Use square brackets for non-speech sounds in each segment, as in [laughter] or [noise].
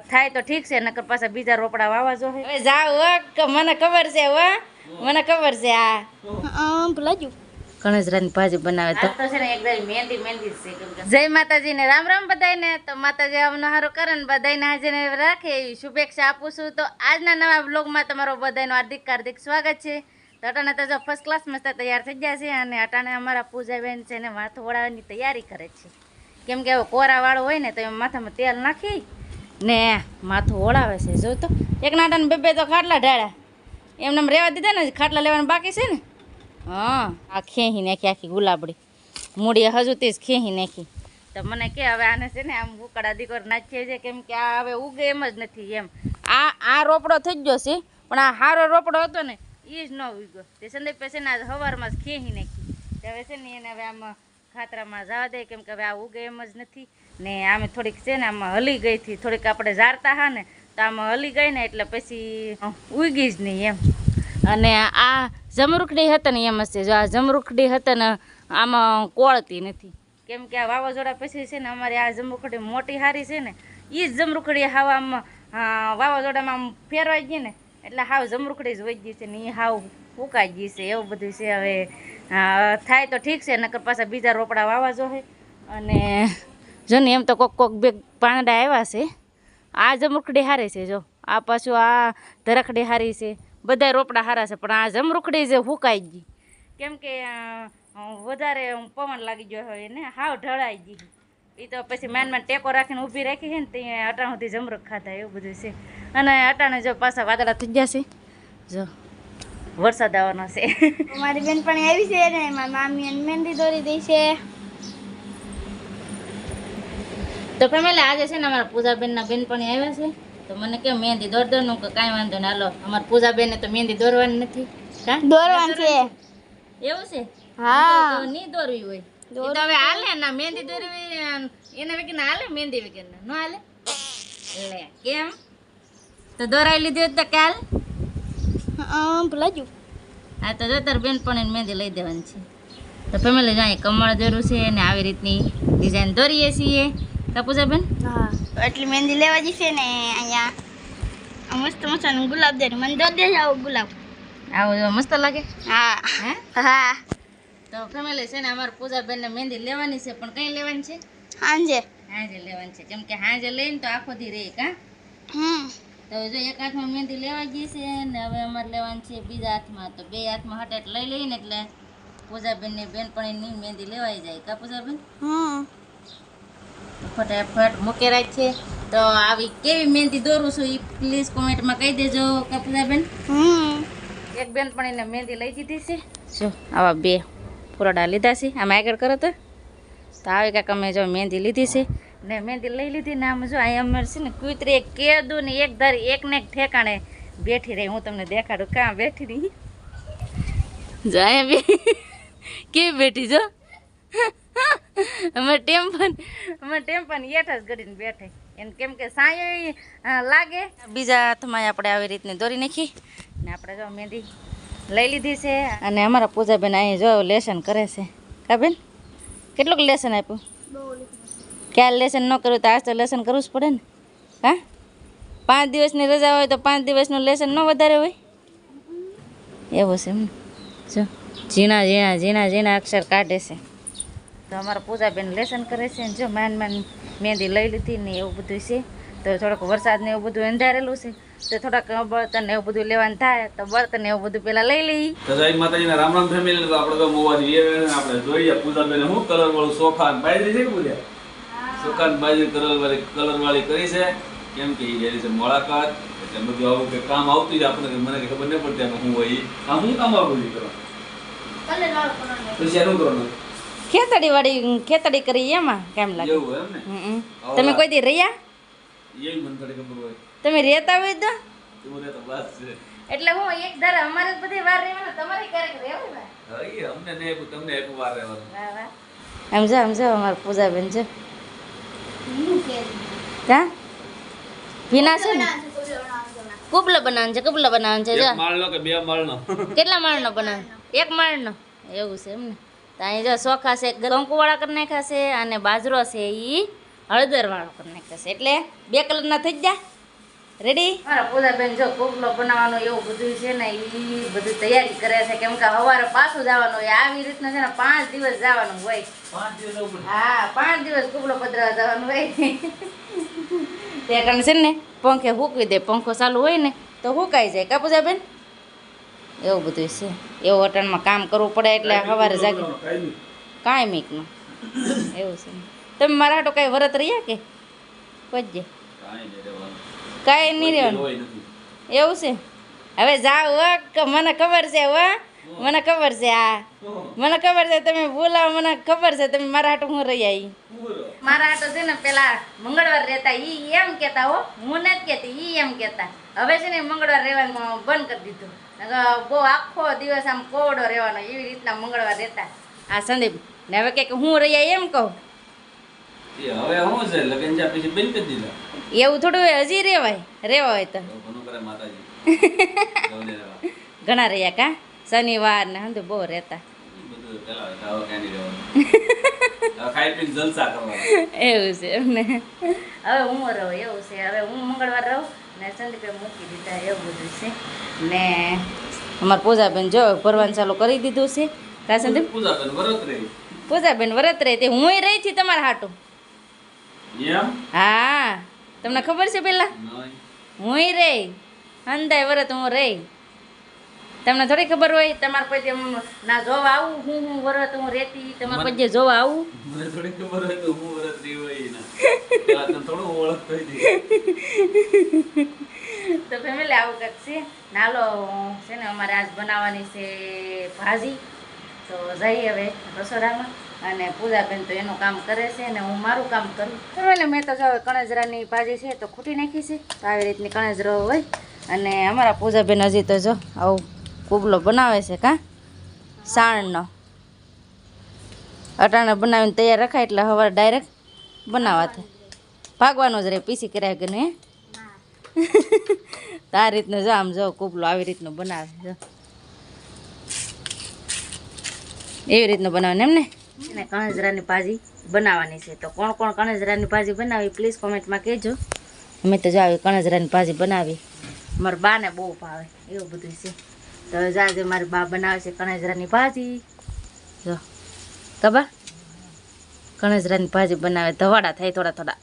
થાય તો ઠીક છે નકર પાછા બીજા રોપડા વાવા જો હવે જાવ હો કે મને ખબર છે હો મને ખબર છે આ. આમ ભૂલાજુ કણજરાની ભાજી બનાવે તો. તો છે ને એકદમ મહેંદી મહેંદી છે કેમ કે. જય માતાજી ને રામ રામ બધાયને. તો માતાજી આવનો હારો કરે ને બધાયને હાજર રાખે એવી શુભેચ્છા આપું છું. તો આજના નવા બ્લોગમાં તમારો બધાયનું હાર્દિક હાર્દિક સ્વાગત છે. તો અટાણે તો જો ફર્સ્ટ ક્લાસ મસ્ત તૈયાર થઈ ગયા છે અને અટાણે અમારા પૂજાબેન છે ને માથું ઓળાવવાની તૈયારી કરે છે. કેમ કે હવે કોરાવાળો હોય ને તો એમાં માથામાં તેલ નાખી ને માથું ઓળાવે છે જો તો? એક નાટાને બે બે તો ખાટલા ઢાળ્યા. એમને એમ રહેવા દીધા ને, ખાટલા લેવાનું બાકી છે ને? હા, આ ખેહી નાખી આખી ગુલાબડી. મૂડી હજુ તે જ ખેહી નાખી. તો મને કે હવે આને છે ને આમ ઉકળા દીકર નાખીએ છે, કેમ કે આ હવે ઉગે એમ જ નથી એમ. આ આ રોપડો થઈ ગયો છે, પણ આ સારો રોપડો હતો ને એ જ ન ઉગ્યો. તે સંદીપ છે ને આજ સવારમાં જ ખેહી નાખી. હવે છે ને એને હવે આમ ખાતરામાં જવા દે, કેમ કે હવે આ ઉગે એમ જ નથી. ને આમે થોડીક છે ને આમાં હલી ગઈ હતી, થોડીક આપણે ઝાડતા હા ને, તો આમાં હલી ગઈ ને એટલે પછી ઉગી જ નહીં એમ. અને આ જમરૂખડી હતા ને એમ છે જો આ જમરૂખડી હતા ને આમાં કોળતી નથી. કેમ કે આ વાવાઝોડા પછી છે ને અમારી આ જમરૂખડી મોટી હારી છે ને એ જ જમરૂખડી હાવ આમ વાવાઝોડામાં આમ ફેરવાઈ ગઈ ને, એટલે હાવ જમરૂખડી જ વહી ગઈ છે ને એ હાવ ફૂંકાઈ ગઈ છે, એવું બધું છે હવે. થાય તો ઠીક છે, નકર પાછા બીજા રોપડા વાવા જોહે અને જો ને એમ તો કોક કોક બે પાંદડા આવ્યા છે. આ જમરૂખડી હારે છે, જો. આ પાછું આ ધરખડી હારી છે. બધા રોપડા હારા છે, પણ આ જમરૂખડી જે ફૂંકાઈ ગઈ. કેમ કે વધારે પવન લાગી ગયો હોય ને હાવ ઢળાઈ ગઈ. એ તો પછી માન માન ટેકો રાખીને ઊભી રાખી છે ને ત્યાં અટાણ સુધી જમરૂખ ખાતા એવું બધું છે. અને અટાણે જો પાછા વાદળા થઈ ગયા છે. જો, વરસાદ આવવાનો છે. મારી બેનપણી આવી છે ને મારી મામી મહેંદી દોરી દઈ છે. તો ફેમિલી આજે છે ને અમારા પૂજાબેનના બેનપણી આવ્યા છે. તો મને કે મહેંદી દોર દો નું કે કાંઈ વાંધો ને હાલો અમારા પૂજાબેનને તો મહેંદી દોરવાની નથી. દોરવાની છે. એવું છે? હા. તો નહીં દોરવી હોય. તો હવે હાલે ના મહેંદી દોરવી એના વગર હાલે મહેંદી વગર? ન હાલે? લે કેમ? તો દોરાઈ લીધી તો કાલ? ભૂલાજુ હા તો બેન પણ મહેંદી લઈ દેવાની છે. તો ફેમિલી જાય કમળ દોરું છે ને આવી રીતની ડિઝાઇન દોરીએ છીએ. કાપુજા બેન હા. એટલી મહેંદી લેવા જશે ને અહીંયા. મસ્ત મસ્ત ગુલાબ દે મને દો દે આવો ગુલાબ. આવું જો મસ્ત લાગે. હા. હે? હા. તો ફેમિલી છે ને અમારે પૂજાબેનને મહેંદી લેવાની છે પણ કઈ લેવાની છે? સાંજે હાંજે લેવાની છે. કેમ કે હાંજે લઈને તો આખો દી રહે કા? હમ. તો જો એક હાથમાં મહેંદી લેવા ગઈ છે ને હવે અમારે લેવાની છે બીજા હાથમાં. તો બે હાથમાં હટાટ લઈ લઈને એટલે પૂજાબેનની બેનપણીની મહેંદી લેવાઈ જાય કા પૂજાબેન? હમ. ફટાફટ મૂકી રાખીએ. તો આવી કેવી મહેંદી દોરું છું એ પ્લીઝ કોમેન્ટમાં કહી દેજો કપિલાબેન. એક હમ એક એને મહેંદી લઈ દીધી છે. જો આવા બે ફૂરડા લીધા છે. આમ આગળ કરો તો. તો આવી કાંક અમે જો મહેંદી લીધી છે. ને મહેંદી લઈ લીધી ને આમ જો અહીંયા અમે છે ને કૂતરી એક કેદું ને એક ધારી એક ને એક ઠેકાણે બેઠી રહી. હું તમને દેખાડું કાં બેઠી રહી. જો અહીંયા બે કેવી બેઠી જો. અમારે ટેમ્પન અમે ટેમ્પન હેઠ જ કરીને બેઠે. એને કેમ સાંય લાગે. બીજા હાથમાં આપણે આવી રીતની દોરી નાખી. ને આપણે જો મહેંદી લઈ લીધી છે. અને અમારા પૂજાબેન અહીં જો લેસન કરે છે. કા બેન? કેટલુંક લેસન આપ્યું? ક્યારે લેસન ન કર્યું તો આજ તો લેસન કરવું જ પડે ને. હા? પાંચ દિવસની રજા હોય તો પાંચ દિવસનું લેસન ન વધારે હોય? એવું છે એમ જો, ઝીણા ઝીણા ઝીણા ઝીણા અક્ષર કાઢે છે. તો અમારા પૂજાબેન લેસન કરે છે જો માન માન મહેંદી લઈ લીધી ને એવું બધું છે તો થોડોક વરસાદ ને એવું બધું અંધારેલું છે તો થોડાક બળતણ ને એવું બધું લેવાનું થાય તો બળતણ ને એવું બધું પેલા લઈ લઈ. તો જય માતાજીના રામ રામ ફેમિલી તો આપણે તો મોવાથી એ આપણે જોઈએ પૂજાબેને શું કલર વાળું સોફા બાજરી છે સોફા કલર વાળી કલર વાળી કરી છે કેમ કે એ છે મોળાકાત એટલે બધું આવું કે કામ આવતું જ આપણને મને ખબર નહીં પડતી હું હોય આ શું કામ આવું બધું પછી એનું કરવાનું? ખેતડી વાળી ખેતડી કરી એમાં? કેમ લાગે? ને. તમે કોઈ દી રહ્યા? તમે રહેતા હોય તો? તું રે તો બસ. છે એટલે હું એક ધારા અમારે બધી વાર રહેવાનું તમારે ક્યારેક રહેવું ને? અમને નહીં તમને એક વાર રહેવાનું. અમારા પૂજાબેન જો. હા ભીના છે ને? કુબલો બનાવવાનું છે કુબલો બનાવવાનું છે જો. માળનો કે બે માળનો? કેટલા માળનો બનાવે? એક માળનો? એવું છે એમ ને? અહીં જો ચોખા છે કંકુવાળા કરી નાખ્યા છે અને બાજરો છે એ હળદરવાળો કરી નાખશે. એટલે બે કલરના થઈ જ જા. રેડી મારા પૂજાબેન જો કોકલો બનાવવાનું એવું બધું છે ને એ બધું તૈયારી કરે છે કેમ કે સવારે પાછું જવાનું હોય આવી રીતના છે ને પાંચ દિવસ જવાનું હોય. હા પાંચ દિવસ કુબલો પધરાવા જવાનું હોય. તે કારણ છે ને પંખે હૂકવી દે પંખો ચાલુ હોય ને તો હુકાઈ જાય. કા પૂજાબેન? એવું બધું છે. એવું હોટલમાં કામ કરવું પડે એટલે સવારે જાગી. કાંઈ કાંઈ એવું છે. તમે મારા હાટો કાંઈ વરત રહ્યા કે? પજે કાંઈ નહીં રહેવાનું. એવું છે? હવે જાઓ હો ક- મને ખબર છે હો મને ખબર છે આ. મને ખબર છે તમે બોલાવો મને ખબર છે તમે મારા હાટો હું રહી આવી મારા હાટો છે ને પેલા મંગળવાર રહેતા ઈ એમ કહેતા હો હું નથી કહેતી ઈ એમ કહેતા. હવે છે ને મંગળવાર રહેવાનું બંધ કરી દીધું. બહુ આખો દિવસ આમ કોવડો રહેવાનો એવી રીતના મંગળવાર રહેતા. આ સંદીપ ને હવે કે હું રહ્યા એમ કહું? હવે શું છે લગન જ્યાં પછી બંધ કરી દીધા. એવું થોડું હજી રેવાય રેવા હોય તો. [laughs] ઘણું રહ્યા કા? શનિવાર ને હંધુ બહુ રહેતા. [laughs] એવું છે એમને. હવે હું રહું એવું છે. હવે હું મંગળવાર રહું. ને સંદીપે મૂકી દીધા એવું બધું છે. ને અમારા પૂજાબેન જો ભરવાનું ચાલુ કરી દીધું છે. કા સંદીપ પૂજા કરે, વ્રત રહી. પૂજાબેન વરત રહી. તે હું રહી થી તમારા હાટું. હા. તમને ખબર છે પેલા. હું રહી. અંદાય વરત હું રહી. તમને થોડી ખબર હોય? તમારે પછી ના જોવા આવું હું હું વરત હું રહેતી? તમારે પછી જોવા આવું? મને થોડી ખબર હોય તો હું વરત રહી હોય [laughs] તો ફેમિલી આવું કંઈક છે. નાલો છે ને અમારે આજ બનાવવાની છે ભાજી. તો જઈએ હવે રસોડામાં અને પૂજાબેન તો એનું કામ કરે છે અને હું મારું કામ કરું. ફેમિલી મેં તો જો કણજરાની ભાજી છે તો ખૂટી નાખી છે. તો આવી રીતની કણજરો હોય. અને અમારા પૂજાબેન હજી તો જો આવું કુબલો બનાવે છે કાં? સાણનો. અટાણે બનાવીને તૈયાર રખાય એટલે હવે ડાયરેક્ટ બનાવવા થાય ભાગવાનું જ રહે પીસી કર્યા કે નહીં? તો આ રીતનું જો આમ જો કૂપલો આવી રીતનું બનાવે જો એવી રીતનું બનાવે ને એમ ને? એને કણજરાની ભાજી બનાવવાની છે. તો કોણ કોણ કણજરાની ભાજી બનાવી પ્લીઝ કોમેન્ટમાં કહેજો. અમે તો જો આવી કણજરાની ભાજી બનાવી. મારા બાને બહુ ભાવે એવું બધું છે. તો જાજે મારી બા બનાવે છે કણજરાની ભાજી. જો. કબા કણજરાની ભાજી બનાવે ધવાડા થાય થોડા થોડા.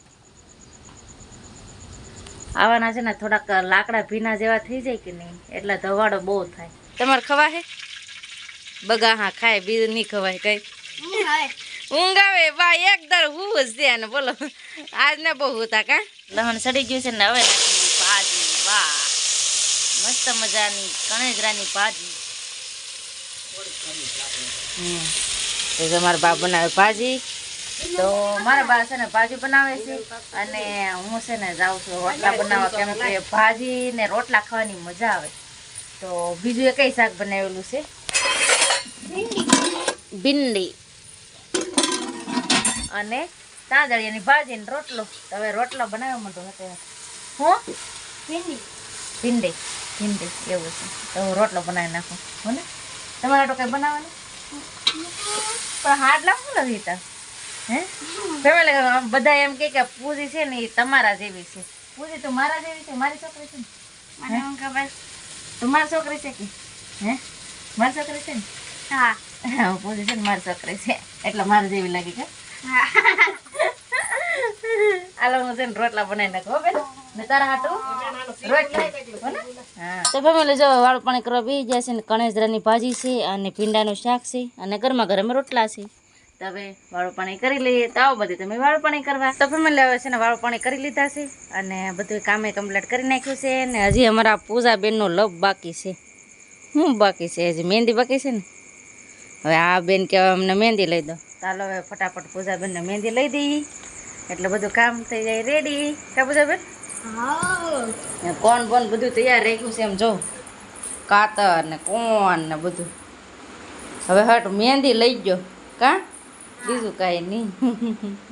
આવાના છે ને થોડાક લાકડા ભીના જેવા થઈ જાય કે નહીં? એટલે ધવાડો બહુ થાય. તમારે ખવા હે? બગા હા ખાય બીજું નહીં ખવાય કઈ. ઊંઘ આવે બા એક દર હું જ છે ને બોલો. આજ ને બહુ હતા કા? લહણ સડી ગયું છે ને હવે ભાજી વાહ. મસ્ત મજાની કણેજરાની ભાજી. હમ. તમારા બા બનાવે ભાજી તો મારા બા છે ને ભાજી બનાવે છે અને હું છે ને જાઉં છું રોટલા બનાવવા કેમ કે ભાજી ને રોટલા ખાવાની મજા આવે. તો બીજું એ કઈ શાક બનાવેલું છે? ભીંડી. અને તાંદળિયાની ભાજી ને રોટલો. હવે રોટલો બનાવવા માંડો હતો. હું? ભીંડી. ભીંડી. ભીંડી એવું છે. તો હું રોટલો બનાવી નાખું. હો ને? તમારા તો કંઈ બનાવવાનું? પણ હાર્ડ લાગવું નથી તા હે? ફેમિલી બધા એમ કે કે પૂજી છે ને એ તમારા જેવી છે. પૂજી તો મારા જેવી છે મારી છોકરી છે ને. મને હું? ખબર. તો છોકરી છે કે? હે? મારી છોકરી છે ને? હા. હા પૂજી છે ને મારી છોકરી છે. એટલે મારે જેવી લાગી કે. આલો હું છે ને રોટલા બનાવી નાખો બેન. ને તારા હાટું? રોટલા. હો ને? હા. તો ફેમિલી જો વાળું પાણી કરવા બી જાય છે ને કણેજરાની ભાજી છે અને ભીંડાનું શાક છે અને ગરમા ગરમ રોટલા છે. તો હવે વાળું પાણી કરી લઈએ. તો આવો બધી તમે વાળું પાણી કરવા. તો ફેમિલી હવે છે ને વાળું પાણી કરી લીધા છે અને બધું કામે કમ્પ્લીટ કરી નાખ્યું છે ને હજી અમારા પૂજા બેનનો લવ બાકી છે. શું બાકી છે? હજી મહેંદી બાકી છે ને? હવે આ બેન કહેવાય અમને મહેંદી લઈ દો. ચાલો હવે ફટાફટ પૂજા બેનને મહેંદી લઈ દઈએ. એટલે બધું કામ થઈ જાય. રેડી કા પૂજાબેન? કોણ બોન બધું તૈયાર રાખ્યું છે એમ જો. કાતર ને કોણ ને બધું. હવે હટ મહેંદી લઈ ગયો. કા? બીજું કાંઈ નહીં. [laughs]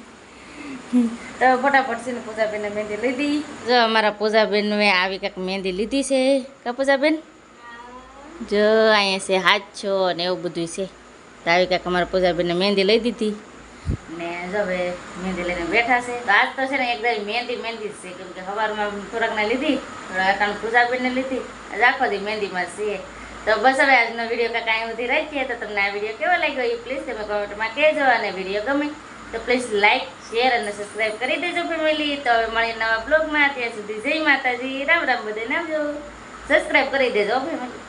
તો ફટાફટ છે ને પૂજાબેનને મહેંદી લઈ દી જો અમારા પૂજાબેન મેં આવી કાંક મહેંદી લીધી છે. કા પૂજાબેન? જો અહીંયા છે હાથ છો ને એવું બધું છે. તો આવી કંઈક અમારા પૂજાબેનને મહેંદી લઈ દીધી. ને જો હવે મહેંદી લઈને બેઠા છે. તો આજ તો છે ને એકદમ મહેંદી મહેંદી જ છે. કેમ કે સવારમાં થોડાકને લીધી થોડા પૂજાબેનને લીધી. આજ આખો દી મહેંદીમાં છીએ તો બસ હવે આજનો વીડિયો કાંઈ કાંઈ સુધી રાખીએ તો તમને આ વીડિયો કેવો લાગ્યો એ પ્લીઝ તમે કોમેન્ટમાં કહેજો અને વીડિયો ગમે તો પ્લીઝ લાઇક શેર અને સબસ્ક્રાઈબ કરી દેજો ફેમિલી તો હવે મળીએ નવા બ્લોગમાં ત્યાં સુધી જય માતાજી. રામ રામ, બધાને આવજો. સબસ્ક્રાઈબ કરી દેજો ફેમિલી